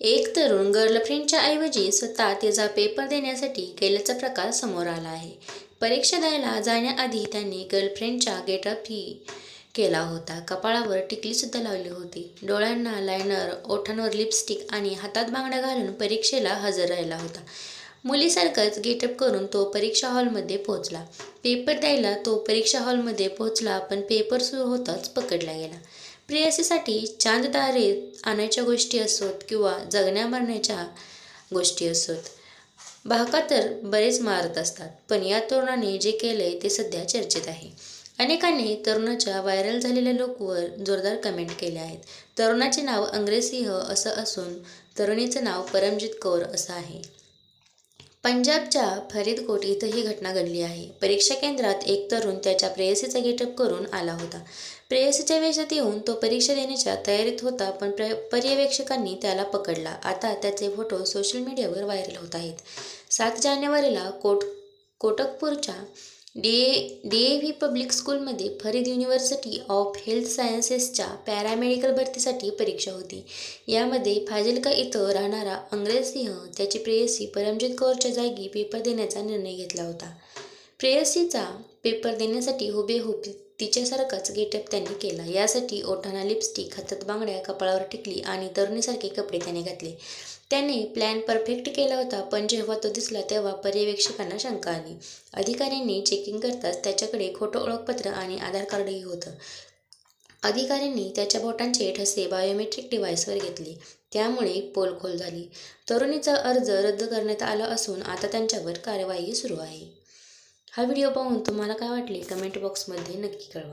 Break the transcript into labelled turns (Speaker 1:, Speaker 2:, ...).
Speaker 1: एक तरुण गर्लफ्रेंडच्या ऐवजी स्वतः तिचा पेपर देण्यासाठी गेल्याचा प्रकार समोर आला आहे. परीक्षा द्यायला जाण्याआधी त्यांनी गर्लफ्रेंडच्या गेटअपही केला होता. कपाळावर टिकलीसुद्धा लावली होती. डोळ्यांना लायनर ओठांवर लिपस्टिक आणि हातात बांगड्या घालून परीक्षेला हजर राहिला होता. मुलीसारखंच गेटअप करून तो परीक्षा हॉलमध्ये पोहोचला. पेपर द्यायला तो परीक्षा हॉलमध्ये पोहोचला पण पेपर सुरू होताच पकडला गेला. प्रेयसीसाठी चांददारीत आणायच्या गोष्टी असोत किंवा जगण्या मरण्याच्या गोष्टी असोत. भाका तर बरेच मारत असतात पण या तरुणाने जे केले ते सध्या चर्चेत आहे. अनेकांनी तरुणाच्या व्हायरल झालेल्या लोकवर जोरदार कमेंट केल्या आहेत. तरुणाचे नाव अंग्रेसिंह असं असून तरुणीचं नाव परमजित कौर असं आहे. पंजाबच्या फरीदकोट इथं ही घटना घडली आहे. परीक्षा केंद्रात एक तरुण त्याच्या प्रेयसीचा गेटअप करून आला होता. प्रेयसीच्या वेशात येऊन तो परीक्षा देण्याच्या तयारीत होता पण प्र पर्यवेक्षकांनी त्याला पकडला. आता त्याचे फोटो सोशल मीडियावर व्हायरल होत आहेत. सात जानेवारीला कोट कोटकपूरच्या D A D A V public स्कूलमध्ये फरीद युनिव्हर्सिटी ऑफ हेल्थ सायन्सेसच्या पॅरामेडिकल भरतीसाठी परीक्षा होती. यामध्ये फाजिलका इथं राहणारा अंग्रेजसिंह त्याची प्रेयसी परमजित कौरच्या जागी पेपर देण्याचा निर्णय घेतला होता. प्रेयसीचा पेपर देण्यासाठी हुबेहूब तिच्यासारखाच गेटअप त्यांनी केला. यासाठी ओठांना लिपस्टिक हातात बांगड्या कपाळावर टिकली आणि तरुणीसारखे कपडे त्याने घातले. त्याने प्लॅन परफेक्ट केला होता पण जेव्हा तो दिसला तेव्हा पर्यवेक्षकांना शंका आली. अधिकाऱ्यांनी चेकिंग करताच त्याच्याकडे खोटं ओळखपत्र आणि आधार कार्डही होतं. अधिकाऱ्यांनी त्याच्या बोटांचे ठसे बायोमेट्रिक डिव्हाइसवर घेतले. त्यामुळे पोलखोल झाली. तरुणीचा अर्ज रद्द करण्यात आला असून आता त्यांच्यावर कारवाई सुरू आहे. हा व्हिडिओ पाहून तुम्हाला काय वाटले? कमेंट बॉक्समध्ये नक्की कळवा.